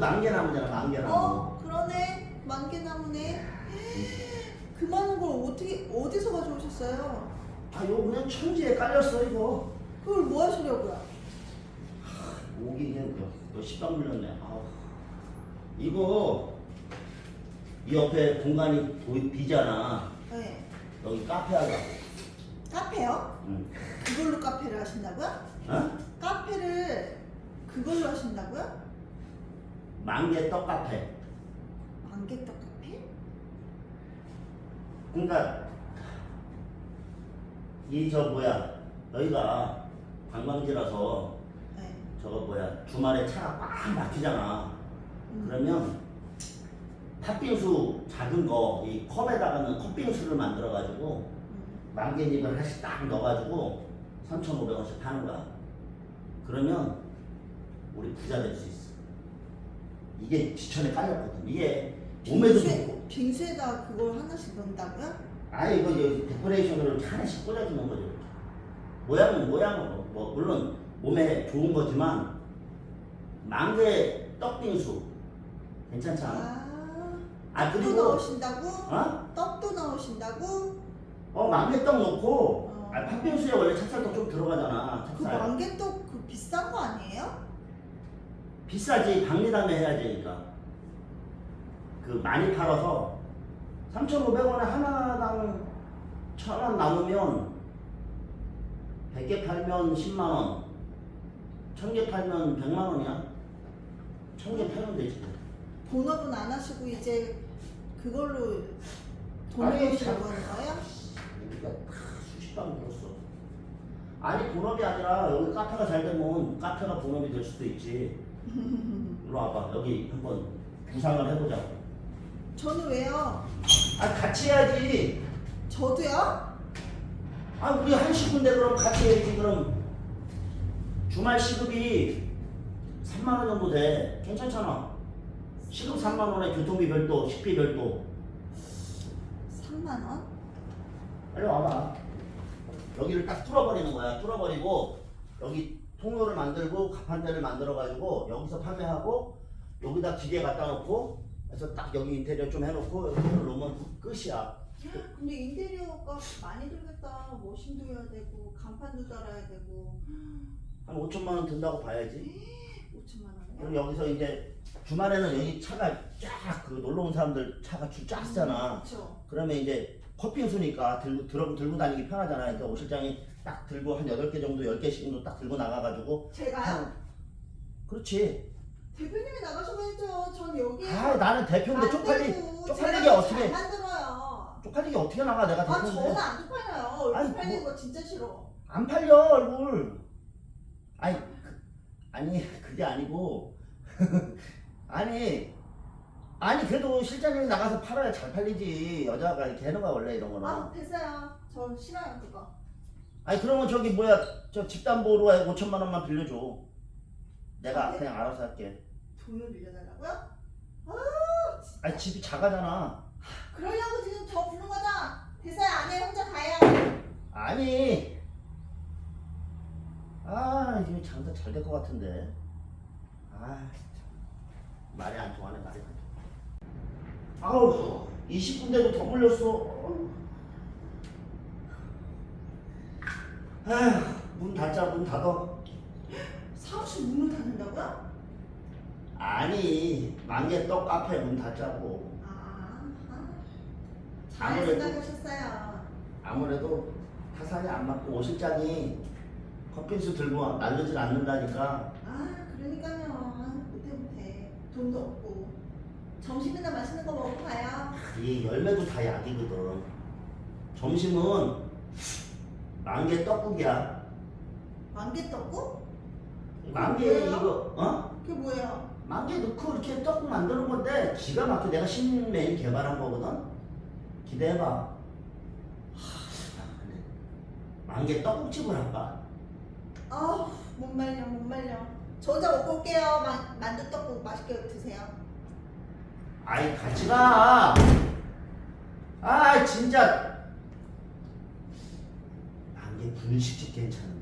만개나무잖아 만개나무. 어 그러네 만개나무네 그 많은 걸 어떻게 어디서 가져오셨어요? 아 이거 그냥 천지에 깔렸어 이거. 그걸 뭐 하시려고요? 오기 그냥 너 십방 물렸네. 아우. 이거 이 옆에 공간이 보이 비잖아. 네 여기 카페 하려고. 카페요? 응. 그걸로 카페를 하신다고요? 어? 카페를 그걸로 하신다고요? 만개 떡 카페. 만개떡 카페? 그러니까 이 저 뭐야 여기가 관광지라서 네 저거 뭐야 주말에 차가 꽉 막히잖아. 음. 그러면 팥빙수 작은 거 이 컵에다가는 컵빙수를 만들어 가지고 음. 만개잎을 하나씩 딱 넣어가지고 3,500원씩 파는 거야. 그러면 우리 부자 될 수 있어. 이게 지천에 깔렸거든. 이게 몸에도 좋고. 빙수에다 그걸 하나씩 넣는다고요? 아예 이거 여기 데코레이션으로 하나씩 꽂아주는 거죠. 이렇게. 모양은 모양은 뭐, 뭐 물론 몸에 좋은 거지만 만개 떡빙수 괜찮지 않아? 아 아, 떡도 그리고- 넣으신다고? 어? 떡도 넣으신다고? 어 만개떡 넣고 어. 아, 팥빙수에 원래 찹쌀떡 좀 들어가잖아. 그 찹쌀. 만개떡 그 비싼 거 아니에요? 비싸지 박리담에 해야 되니까 그 많이 팔아서 3,500원에 하나당 천원 남으면 100개 팔면 10만 원 1000개 팔면 100만 원이야 1000개 팔면 되지 본업은 안 하시고 이제 그걸로 돈 아니, 버시려고 참. 하는 거예요? 우리가 다 수십 방 들었어 아니 본업이 아니라 여기 카페가 잘 되면 카페가 본업이 될 수도 있지 일로 와봐. 여기 한번 구상을 해보자 저는 왜요? 아 같이 해야지. 저도요? 아 우리 한 식구인데 그럼 같이 해야지. 그럼 주말 시급이 3만 원 정도 돼. 괜찮잖아. 시급 3만 원에 교통비 별도 식비 별도. 3만 원? 빨리 와봐. 여기를 딱 뚫어버리는 거야. 뚫어버리고 여기 통로를 만들고 가판대를 만들어 가지고 여기서 판매하고 여기다 기계 갖다 놓고 그래서 딱 여기 인테리어 좀 해놓고 여기 놓으면 끝이야 근데 인테리어가 많이 들겠다. 머신도 해야 되고 간판도 달아야 되고 한 5천만 원 든다고 봐야지 5천만 그럼 원이요? 여기서 이제 주말에는 여기 차가 쫙 그 놀러 온 사람들 차가 줄쫙 쓰잖아. 그렇죠. 그러면 이제 커피수니까 들고 들어, 들고 다니기 편하잖아. 그러니까 오 실장이 딱 들고 한 8개 정도 10개씩 정도 딱 들고 나가가지고 제가요? 한- 그렇지. 대표님이 나가셔야죠. 전 여기 아 나는 대표인데 안 쪽팔리 쪽팔리게 어떻게 잘 만들어요. 쪽팔리게 어떻게 나가 내가 아 대표인데 저는 안 쪽팔려요. 얼굴 아니, 팔리는 뭐- 거 진짜 싫어. 안 팔려 얼굴. 아니 그- 아니 그게 아니고 아니 아니 그래도 실장님이 나가서 팔아야 잘 팔리지 여자가 개너가 원래 이런 거는. 아 됐어요. 저 싫어요 그거. 아니 그러면 저기 뭐야 저 집담보로 해 5천만 원만 빌려줘 내가 네? 그냥 알아서 할게 돈을 빌려달라고요? 아 아니 집이 작아잖아 그러려고 지금 저 부른 거죠? 됐어요 안해 혼자 가요. 아니 아 이거 장사 잘 될 것 같은데 아 진짜 말이 안 통하네 말이 안 통해 아우 20분대도 더 물렸어 아휴 문 닫자 문 닫어 사무실 문을 닫는다고요? 아니 만개떡 카페 문 닫자고 아, 아. 잘 아무래도- 생각하셨어요. 아무래도 타산이 안 맞고 오 실장이 커피수 들고 날르질 않는다니까 아, 그러니까요. 아, 못해 못해. 돈도 없고. 점심이나 맛있는 거 먹고 가요. 이 열매도 다 약이거든 점심은 만개 떡국이야 만개 떡국? 만개 뭐예요? 이거 어? 그게 뭐예요? 만개 넣고 이렇게 떡국 만드는 건데 기가 막혀 내가 신메뉴 개발한 거거든 기대해봐 하, 근데 만개 떡국집을 할까? 아우, 못 말려, 못 말려. 저 혼자 먹고 올게요. 만, 만두 떡국 맛있게 드세요. 아이 같이 가. 아 진짜. 안개 분식집 괜찮은데.